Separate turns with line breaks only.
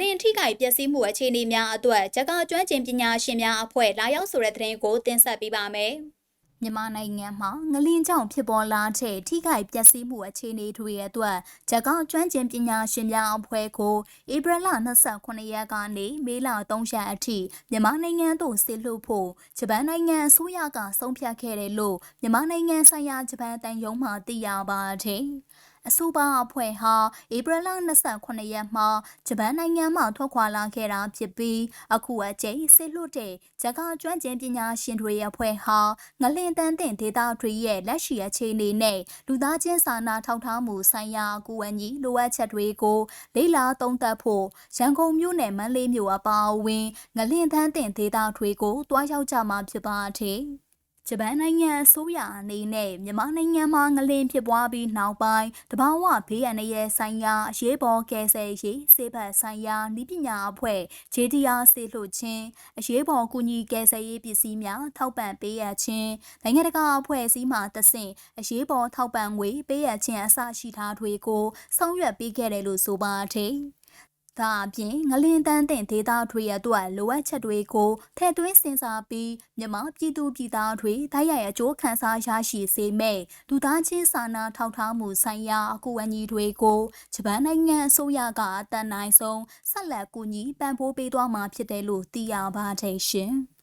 လင်ထိခိုက်ပျက်စီးမှုအခြေအနေများအတွက်ဂျကာကျွမ်းကျင်ပညာရှင်များအဖွဲ့လာရောက်ဆိုတဲ့သတင်းကိုတင်ဆက်ပေးပါမယ်။မြန်မာနိုင်ငံမှာငလင်းကြောင့်ဖြစ်ပေါ်လာတဲ့ထိခိုက်ပျက်စီးမှုအခြေအနေတွေရဲ့အတွက်ဂျကောက်ကျွမ်းကျင်ပညာရှင်များအဖွဲ့ကိုဧပြီလ29ရက်ကနေမေလ3ရက်အထိမြန်မာနိုင်ငံသို့ဆေလွှတ်ဖို့ဂျပန်နိုင်ငံအစိုးရကဆုံးဖြတ်ခဲ့တယ်လို့မြန်မာနိုင်ငံဆိုင်ရာဂျပန်တန်ယုံမှသိရပါတယ်။ အဆိုပါအဖွဲ့ဟာဧပြီလ29ရက်မှာဂျပန်နိုင်ငံမှထွက်ခွာလာခဲ့တာဖြစ်ပြီးအခုအချိန်ဆေလွတ်တဲ့ဂျကာကျွမ်းကျင်ပညာရှင်တွေအဖွဲ့ဟာငလင်တန်းတင်ဒေတာတွေရဲ့လက်ရှိအခြေအနေနဲ့လူသားချင်းစာနာထောက်ထားမှုဆိုင်ရာအကူအညီလိုအပ်ချက်တွေကိုလေ့လာသုံးသပ်ဖို့ရန်ကုန်မြို့နယ်မန္တလေးမြို့အပါအဝင်ငလင်တန်းတင်ဒေတာတွေကိုတွားရောက်ကြမှာဖြစ်ပါတယ်။ ဂျပန်နိုင်ငံအစိုးရအနေနဲ့မြန်မာနိုင်ငံမှာငလင်ဖြစ်ပွားပြီးနောက်ပိုင်းတဘာဝဘေးအန္တရာယ်ဆိုင်ရာအရေးပေါ်ကယ်ဆယ်ရေးစေဘတ်ဆိုင်ရာဤပညာအဖွဲ့ JDR စေလွှတ်ခြင်းအရေးပေါ်ကူညီကယ်ဆယ်ရေးပစ္စည်းများထောက်ပံ့ပေးရခြင်းနိုင်ငံတကာအဖွဲ့အစည်းမှတဆင့်အရေးပေါ်ထောက်ပံ့ငွေပေးရခြင်းအစရှိထားတွေကိုဆောင်ရွက်ပေးခဲ့တယ်လို့ဆိုပါတယ်။ ဒါအပြင်ငလင်တန်းတင်ဒေသတွေအတွက်လိုအပ်ချက်တွေကိုထည့်သွင်းစဉ်းစားပြီးမြန်မာပြည်သူပြည်သားတွေဓာတ်ရိုက်အကျိုးခံစားရရှိစေမဲ့လူသားချင်းစာနာထောက်ထားမှုဆိုင်ရာအကူအညီတွေကိုဂျပန်နိုင်ငံအစိုးရကအတန်နိုင်ဆုံးဆက်လက်ကူညီပံ့ပိုးပေးသွားမှာဖြစ်တယ်လို့သိရပါတယ်ရှင်။